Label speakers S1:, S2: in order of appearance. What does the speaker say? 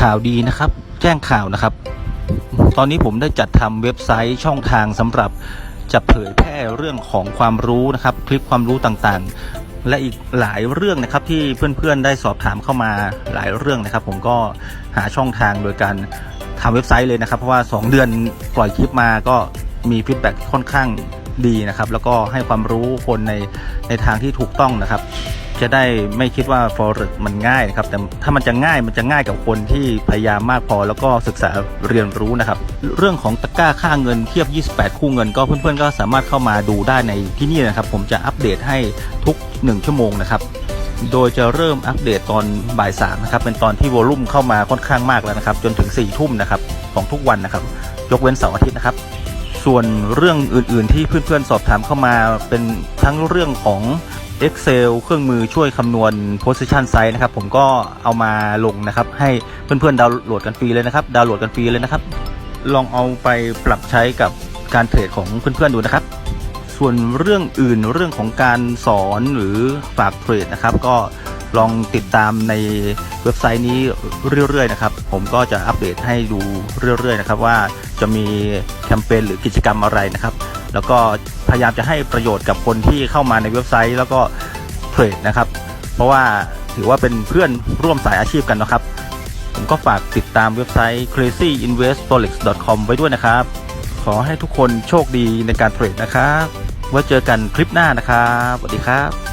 S1: ข่าวดีนะครับ แจ้งข่าวนะครับ ตอนนี้ผมได้จัดทำเว็บไซต์ช่องทางสำหรับจะเผยแพร่เรื่องของความรู้นะครับ คลิปความรู้ต่างๆ และอีกหลายเรื่องนะครับที่เพื่อนๆได้สอบถามเข้ามาหลายเรื่องนะครับ ผมก็หาช่องทางโดยการทำเว็บไซต์เลยนะครับ เพราะว่า 2 เดือนปล่อยคลิปมาก็มีฟีดแบ็ค่อนข้างดีนะครับ แล้วก็ให้ความรู้คนในในทางที่ถูกต้องนะครับ จะได้ไม่คิดว่า forex มันง่ายนะครับแต่ถ้ามันจะง่ายมันจะง่ายกับคนที่พยายามมากพอ แล้วก็ศึกษาเรียนรู้นะครับ เรื่องของตะกร้าค่าเงินเทียบ 28 คู่เงิน ก็เพื่อนๆ ก็สามารถเข้ามาดูได้ในที่นี่นะครับ ผมจะอัปเดตให้ทุก 1 ชั่วโมงนะครับโดยจะเริ่มอัปเดตตอนบ่ายสามนะครับเป็นตอนที่วอลลุ่มเข้ามาค่อนข้างมากแล้วนะครับ จนถึง4ี่ทุ่มนะครับของทุกวันนะครับ ยกเว้นเสาร์อาทิตย์นะครับ ส่วนเรื่องอื่นๆที่เพื่อนๆสอบถามเข้ามาเป็นทั้งเรื่องของ Excel เครื่องมือช่วยคำนวณ position size นะครับ ผมก็เอามาลงนะครับ ให้เพื่อนๆดาวน์โหลดกันฟรีเลยนะครับ ดาวน์โหลดกันฟรีเลยนะครับ ลองเอาไปปรับใช้กับการเทรดของเพื่อนๆดูนะครับ ส่วนเรื่องอื่นเรื่องของการสอนหรือฝากเทรดนะครับ ก็ลองติดตามในเว็บไซต์นี้เรื่อยๆนะครับ ผมก็จะอัปเดตให้ดูเรื่อยๆนะครับ ว่าจะมีแคมเปญหรือกิจกรรมอะไรนะครับ แล้วก็พยายามจะให้ประโยชน์กับคนที่เข้ามาในเว็บไซต์ แล้วก็เทรดนะครับ เพราะว่าถือว่าเป็นเพื่อนร่วมสายอาชีพกันนะครับ ผมก็ฝากติดตามเว็บไซต์ crazyinvestforex.com ไว้ด้วยนะครับ ขอให้ทุกคนโชคดีในการเทรดนะครับ ไว้เจอกันคลิปหน้านะครับสวัสดีครับ